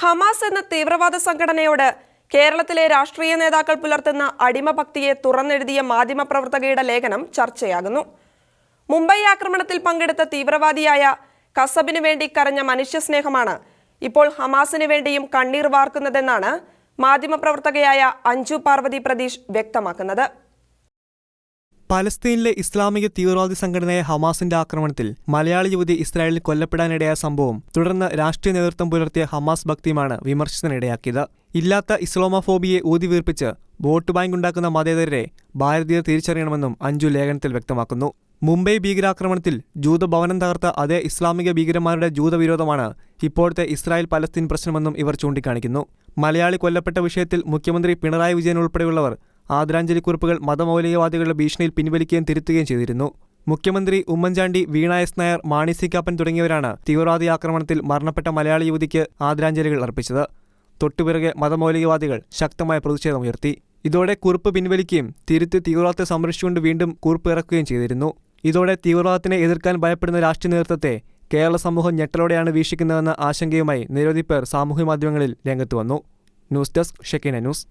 Hamas എന്ന തീവ്രവാദ സംഘടനയോട് കേരളത്തിലെ രാഷ്ട്രീയ നേതാക്കൾ പുലർത്തുന്ന അടിമഭക്തിയെ തുറന്നെഴുതിയ മാധ്യമപ്രവർത്തകയുടെ ലേഖനം ചർച്ചയാകുന്നു. മുംബൈ ആക്രമണത്തിൽ പങ്കെടുത്ത തീവ്രവാദിയായ കസബിനു വേണ്ടി കരഞ്ഞ മനുഷ്യസ്നേഹമാണ് ഇപ്പോൾ ഹമാസിനു വേണ്ടിയും കണ്ണീർ വാർക്കുന്നതെന്നാണ് മാധ്യമപ്രവർത്തകയായ അഞ്ജു പാർവതി പ്രതീഷ് വ്യക്തമാക്കുന്നത്. പലസ്തീനിലെ ഇസ്ലാമിക തീവ്രവാദി സംഘടനയായ ഹമാസിന്റെ ആക്രമണത്തിൽ മലയാളി യുവതി ഇസ്രായേലിൽ കൊല്ലപ്പെടാനിടയായ സംഭവം തുടർന്ന് രാഷ്ട്രീയ നേതൃത്വം പുലർത്തിയ ഹമാസ് ഭക്തിയുമാണ് വിമർശനത്തിനിടയാക്കിയത്. ഇല്ലാത്ത ഇസ്ലാമോഫോബിയെ ഊതിവീർപ്പിച്ച് വോട്ട് ബാങ്ക് ഉണ്ടാക്കുന്ന മതേതരരെ ഭാരതീയർ തിരിച്ചറിയണമെന്നും അഞ്ജു ലേഖനത്തിൽ വ്യക്തമാക്കുന്നു. മുംബൈ ഭീകരാക്രമണത്തിൽ ജൂതഭവനം തകർത്ത അതേ ഇസ്ലാമിക ഭീകരന്മാരുടെ ജൂതവിരോധമാണ് ഇപ്പോഴത്തെ ഇസ്രായേൽ പലസ്തീൻ പ്രശ്നമെന്നും ഇവർ ചൂണ്ടിക്കാണിക്കുന്നു. മലയാളി കൊല്ലപ്പെട്ട വിഷയത്തിൽ മുഖ്യമന്ത്രി പിണറായി വിജയൻ ഉൾപ്പെടെയുള്ളവർ ആദരാഞ്ജലി കുറിപ്പുകൾ മതമൗലികവാദികളുടെ ഭീഷണിയിൽ പിൻവലിക്കുകയും തിരുത്തുകയും ചെയ്തിരുന്നു. മുഖ്യമന്ത്രി ഉമ്മൻചാണ്ടി വീണ എസ് നായർ മാണി സി കാപ്പൻ തുടങ്ങിയവരാണ് തീവ്രവാദി ആക്രമണത്തിൽ മരണപ്പെട്ട മലയാളി യുവതിക്ക് ആദരാഞ്ജലികൾ അർപ്പിച്ചത്. തൊട്ടുപിറകെ മതമൗലികവാദികൾ ശക്തമായ പ്രതിഷേധമുയർത്തി ഇതോടെ കുറിപ്പ് പിൻവലിക്കുകയും തിരുത്തി തീവ്രവാദത്തെ സംരക്ഷിച്ചുകൊണ്ട് വീണ്ടും കുറിപ്പ് ഇറക്കുകയും ചെയ്തിരുന്നു. ഇതോടെ തീവ്രവാദത്തിനെ എതിർക്കാൻ ഭയപ്പെടുന്ന രാഷ്ട്രീയ നേതൃത്വത്തെ കേരള സമൂഹം ഞെട്ടലോടെയാണ് വീക്ഷിക്കുന്നതെന്ന ആശങ്കയുമായി നിരവധി പേർ സാമൂഹ്യ മാധ്യമങ്ങളിൽ രംഗത്ത് വന്നു. News desk Shekinah News.